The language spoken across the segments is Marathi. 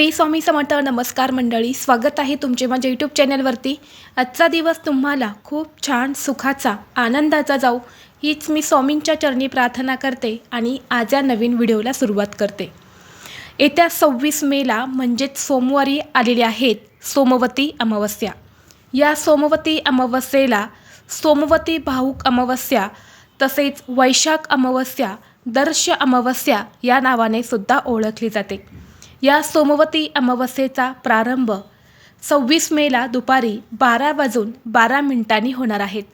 श्री स्वामी समर्थ नमस्कार मंडळी स्वागत आहे तुमचे माझ्या यूट्यूब चॅनलवरती आजचा दिवस तुम्हाला खूप छान सुखाचा आनंदाचा जाऊ हीच मी स्वामींच्या चरणी प्रार्थना करते आणि आज या नवीन व्हिडिओला सुरुवात करते. येत्या सव्वीस मेला म्हणजेच सोमवारी आलेल्या आहेत सोमवती अमावस्या. या सोमवती अमावस्येला सोमवती भाऊक अमावस्या तसेच वैशाख अमावस्या दर्श अमावस्या या नावाने सुद्धा ओळखली जाते. या सोमवती अमावस्येचा प्रारंभ. सव्वीस मेला दुपारी बारा वाजून बारा मिनिटांनी होणार आहेत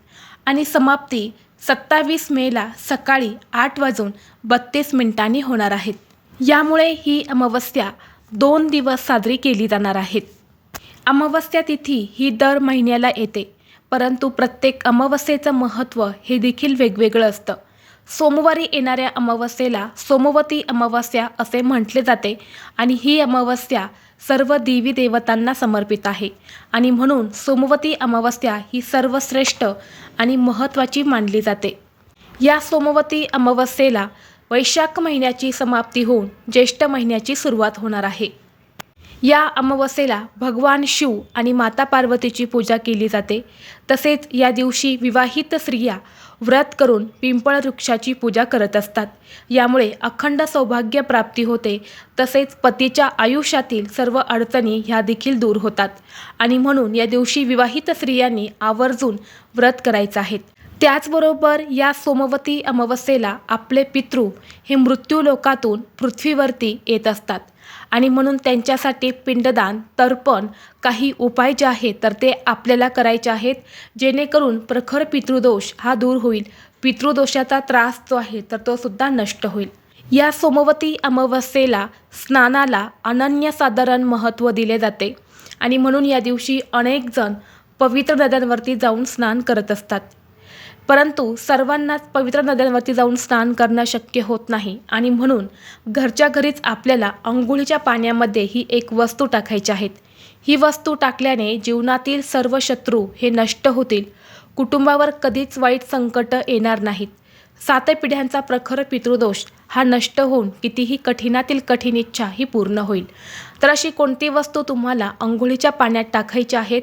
आणि समाप्ती सत्तावीस मेला सकाळी आठ वाजून बत्तीस मिनिटांनी होणार आहेत यामुळे ही अमावस्या दोन दिवस साजरी केली जाणार आहेत अमावस्या तिथी ही दर महिन्याला येते परंतु प्रत्येक अमावस्येचं महत्त्व हे देखील वेगवेगळं असतं. सोमवारी येणाऱ्या अमावस्येला सोमवती अमावस्या असे म्हटले जाते आणि ही अमावस्या सर्व देवी देवतांना समर्पित आहे. आणि म्हणून सोमवती अमावस्या ही सर्वश्रेष्ठ आणि महत्त्वाची मानली जाते. या सोमवती अमावस्येला वैशाख महिन्याची समाप्ती होऊन ज्येष्ठ महिन्याची सुरुवात होणार आहे. या अमावस्येला भगवान शिव आणि माता पार्वतीची पूजा केली जाते. तसेच या दिवशी विवाहित स्त्रिया व्रत करून पिंपळ वृक्षाची पूजा करत असतात. यामुळे अखंड सौभाग्य प्राप्ती होते. तसेच पतीच्या आयुष्यातील सर्व अडचणी ह्या देखील दूर होतात. आणि म्हणून या दिवशी विवाहित स्त्रियांनी आवर्जून व्रत करायचं आहेत त्याचबरोबर या सोमवती अमावस्येला आपले पितृ हे मृत्यूलोकातून पृथ्वीवरती येत असतात. आणि म्हणून त्यांच्यासाठी पिंडदान तर्पण काही उपाय जे आहेत तर ते आपल्याला करायचे आहेत. जेणेकरून प्रखर पितृदोष हा दूर होईल. पितृदोषाचा त्रास जो आहे तर तो सुद्धा नष्ट होईल. या सोमवती अमावस्येला स्नानाला अनन्यसाधारण महत्त्व दिले जाते. आणि म्हणून या दिवशी अनेकजण पवित्र नद्यांवरती जाऊन स्नान करत असतात. परंतु सर्वांनाच पवित्र नद्यांवरती जाऊन स्नान करणं शक्य होत नाही. आणि म्हणून घरच्या घरीच आपल्याला अंघोळीच्या पाण्यामध्ये ही एक वस्तू टाकायची आहेत. ही वस्तू टाकल्याने जीवनातील सर्व शत्रू हे नष्ट होतील. कुटुंबावर कधीच वाईट संकट येणार नाहीत. सात पिढ्यांचा प्रखर पितृदोष हा नष्ट होऊन कितीही कठीणातील कठीण इच्छा ही पूर्ण होईल. तर अशी कोणती वस्तू तुम्हाला अंघोळीच्या पाण्यात टाकायची आहेत?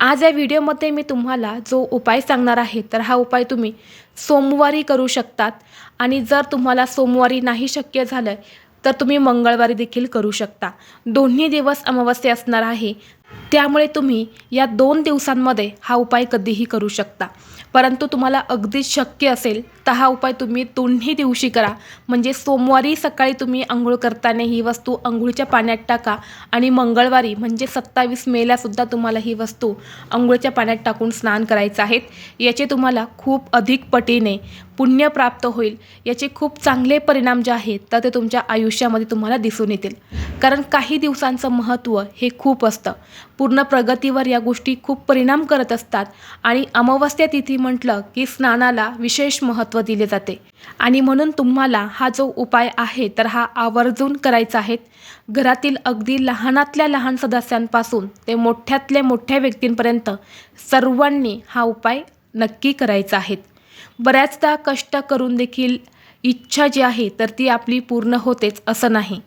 आज या व्हिडिओमध्ये मी तुम्हाला जो उपाय सांगणार आहे तर हा उपाय तुम्ही सोमवारी करू शकतात. आणि जर तुम्हाला सोमवारी नाही शक्य झालं तर तुम्ही मंगळवारी देखील करू शकता. दोन्ही दिवस अमावस्या असणार आहे. त्यामुळे तुम्ही या दोन दिवसांमध्ये हा उपाय कधीही करू शकता. परंतु तुम्हाला अगदीच शक्य असेल तर हा उपाय तुम्ही दोन्ही दिवशी करा. म्हणजे सोमवारी सकाळी तुम्ही आंघोळ करताना ही वस्तू आंघोळीच्या पाण्यात टाका आणि मंगळवारी म्हणजे सत्तावीस मेलासुद्धा तुम्हाला ही वस्तू आंघोळीच्या पाण्यात टाकून स्नान करायचं आहेत. याचे तुम्हाला खूप अधिक पटीने पुण्य प्राप्त होईल. याचे खूप चांगले परिणाम जे आहेत तर ते तुमच्या आयुष्यामध्ये तुम्हाला दिसून येतील. कारण काही दिवसांचं महत्त्व हे खूप असतं. पूर्ण प्रगतीवर या गोष्टी खूप परिणाम करत असतात. आणि अमावस्या तिथी म्हटलं की स्नानाला विशेष महत्त्व दिले जाते. आणि म्हणून तुम्हाला हा जो उपाय आहे तर हा आवर्जून करायचा आहे. घरातील अगदी लहानातल्या लहान सदस्यांपासून ते मोठ्यातल्या मोठ्या व्यक्तींपर्यंत सर्वांनी हा उपाय नक्की करायचा आहे. बऱ्याचदा कष्ट करून देखील इच्छा जी आहे तर ती आपली पूर्ण होतेच असं नाही.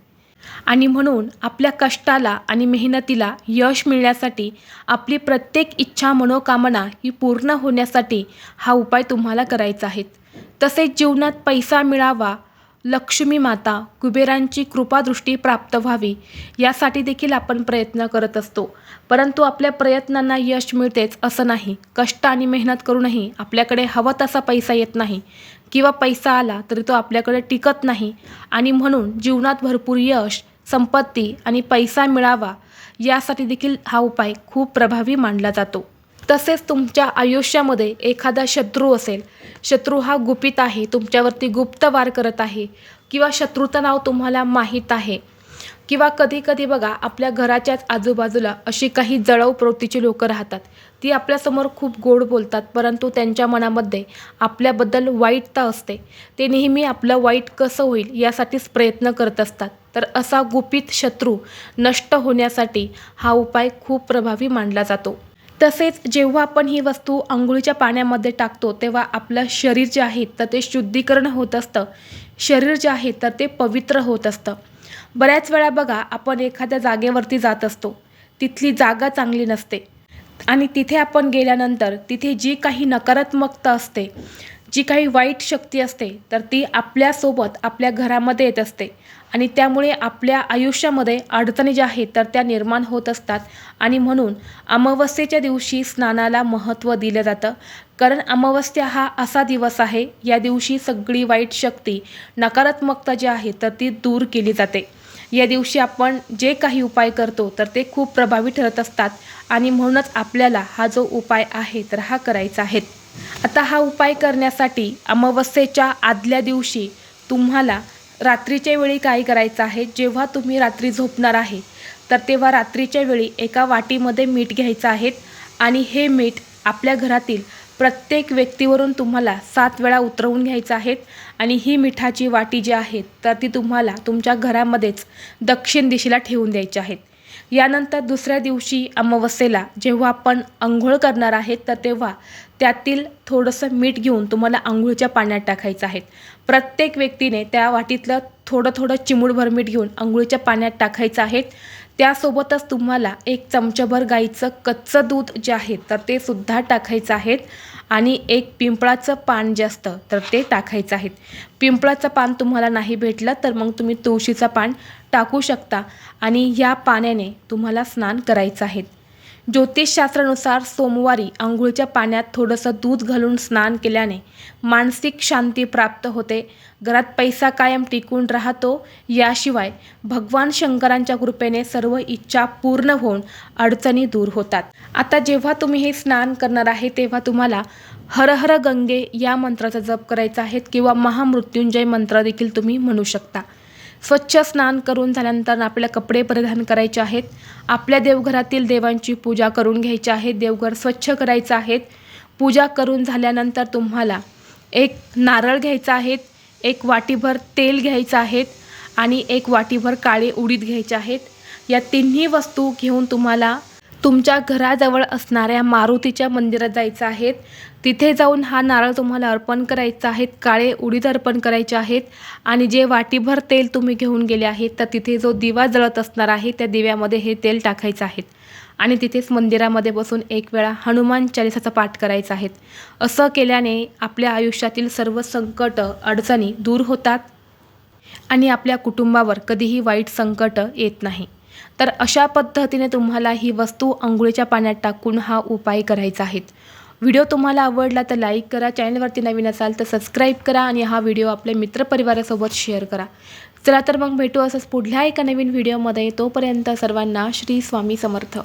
आणि म्हणून आपल्या कष्टाला आणि मेहनतीला यश मिळण्यासाठी आपली प्रत्येक इच्छा मनोकामना ही पूर्ण होण्यासाठी हा उपाय तुम्हाला करायचा आहे. तसेच जीवनात पैसा मिळावा लक्ष्मी माता कुबेरांची कृपादृष्टी प्राप्त व्हावी यासाठी देखील आपण प्रयत्न करत असतो. परंतु आपल्या प्रयत्नांना यश मिळतेच असं नाही. कष्ट आणि मेहनत करूनही आपल्याकडे हवा तसा पैसा येत नाही. किंवा पैसा आला तरी तो आपल्याकडे टिकत नाही. आणि म्हणून जीवनात भरपूर यश संपत्ती आणि पैसा मिळावा यासाठी देखील हा उपाय खूप प्रभावी मानला जातो. तसेच तुमच्या आयुष्यामध्ये एखादा शत्रू असेल शत्रू हा गुपित आहे तुमच्यावरती गुप्त वार करत आहे किंवा शत्रूचं नाव तुम्हाला माहीत आहे किंवा कधी कधी बघा आपल्या घराच्याच आजूबाजूला अशी काही जळाऊ प्रवृत्तीची लोकं राहतात. ती आपल्यासमोर खूप गोड बोलतात परंतु त्यांच्या मनामध्ये आपल्याबद्दल वाईटता असते. ते नेहमी आपलं वाईट कसं होईल यासाठीच प्रयत्न करत असतात. तर असा गुपित शत्रू नष्ट होण्यासाठी हा उपाय खूप प्रभावी मानला जातो. तसेच जेव्हा आपण ही वस्तू आंघोळीच्या पाण्यामध्ये टाकतो तेव्हा आपलं शरीर जे आहे तर ते शुद्धीकरण होत असतं. शरीर जे आहे तर ते पवित्र होत असतं. बऱ्याच वेळा बघा आपण एखाद्या जागेवरती जात असतो. तिथली जागा चांगली नसते. आणि तिथे आपण गेल्यानंतर तिथे जी काही नकारात्मकता असते जी काही वाईट शक्ती असते तर ती आपल्यासोबत आपल्या घरामध्ये येत असते. आणि त्यामुळे आपल्या आयुष्यामध्ये अडचणी ज्या आहेत तर त्या निर्माण होत असतात. आणि म्हणून अमावस्येच्या दिवशी स्नानाला महत्त्व दिलं जातं. कारण अमावस्या हा असा दिवस आहे या दिवशी सगळी वाईट शक्ती नकारात्मकता जी आहे तर ती दूर केली जाते. या दिवशी आपण जे काही उपाय करतो तर ते खूप प्रभावी ठरत असतात. आणि म्हणूनच आपल्याला हा जो उपाय आहे तर हा करायचा आहे. आता हा उपाय करण्यासाठी अमावस्येच्या आदल्या दिवशी तुम्हाला रात्रीच्या वेळी काय करायचं आहे? जेव्हा तुम्ही रात्री झोपणार आहे तर तेव्हा रात्रीच्या वेळी एका वाटीमध्ये मीठ घ्यायचं आहे. आणि हे मीठ आपल्या घरातील प्रत्येक व्यक्तीवरून तुम्हाला सात वेळा उतरवून घ्यायचं आहेत आणि ही मिठाची वाटी जी आहे तर ती तुम्हाला तुमच्या घरामध्येच दक्षिण दिशेला ठेवून द्यायची आहेत. यानंतर दुसऱ्या दिवशी अमावस्येला जेव्हा आपण आंघोळ करणार आहेत तर तेव्हा त्यातील थोडंसं मीठ घेऊन तुम्हाला आंघोळीच्या पाण्यात टाकायचं आहे. प्रत्येक व्यक्तीने त्या वाटीतलं थोडं थोडं चिमूटभर मीठ घेऊन आंघोळीच्या पाण्यात टाकायचं आहे. त्यासोबतच तुम्हाला एक चमचाभर गाईचं कच्चं दूध जे आहे तर ते सुद्धा टाकायचं आहे आणि एक पिंपळाचं पान जे असतं तर ते टाकायचं आहे. पिंपळाचं पान तुम्हाला नाही भेटलं तर मग तुम्ही तुळशीचं पान टाकू शकता आणि या पाण्याने तुम्हाला स्नान करायचं आहे. ज्योतिषशास्त्रानुसार सोमवारी आंघोळीच्या पाण्यात थोडंसं दूध घालून स्नान केल्याने मानसिक शांती प्राप्त होते. घरात पैसा कायम टिकून राहतो. याशिवाय भगवान शंकरांच्या कृपेने सर्व इच्छा पूर्ण होऊन अडचणी दूर होतात. आता जेव्हा तुम्ही हे स्नान करणार आहे तेव्हा तुम्हाला हर हर गंगे या मंत्राचा जप करायचा आहे किंवा महामृत्युंजय मंत्र देखील तुम्ही म्हणू शकता. स्वच्छ स्नान करून झाल्यानंतर आपल्याला कपडे परिधान करायचे आहेत. आपल्या देवघरातील देवांची पूजा करून घ्यायची आहे. देवघर स्वच्छ करायचं आहे. पूजा करून झाल्यानंतर तुम्हाला एक नारळ घ्यायचा आहे. एक वाटीभर तेल घ्यायचं आहे आणि एक वाटीभर काळे उडीद घ्यायचे आहेत. या तिन्ही वस्तू घेऊन तुम्हाला तुमच्या घराजवळ असणाऱ्या मारुतीच्या मंदिरात जायचं आहे तिथे जाऊन हा नारळ तुम्हाला अर्पण करायचा आहेत काळे उडीद अर्पण करायचे आहेत. आणि जे वाटीभर तेल तुम्ही घेऊन गेले आहेत तर तिथे जो दिवा जळत असणार आहे त्या दिव्यामध्ये हे तेल टाकायचं आहे आणि तिथेच मंदिरामध्ये बसून एक वेळा हनुमान चालिसाचा पाठ करायचा आहे असं केल्याने आपल्या आयुष्यातील सर्व संकट अडचणी दूर होतात. आणि आपल्या कुटुंबावर कधीही वाईट संकट येत नाही. तर अशा पद्धतीने तुम्हाला ही वस्तू अंघोळीच्या पाण्यात टाकून हा उपाय करायचा आहे. व्हिडिओ तुम्हाला आवडला तर लाईक करा चॅनलवरती नवीन असाल तर सबस्क्राईब करा आणि हा व्हिडिओ आपल्या मित्रपरिवारासोबत शेअर करा. चला तर मग भेटू असंच पुढल्या एका नवीन व्हिडिओमध्ये. तोपर्यंत सर्वांना श्री स्वामी समर्थ.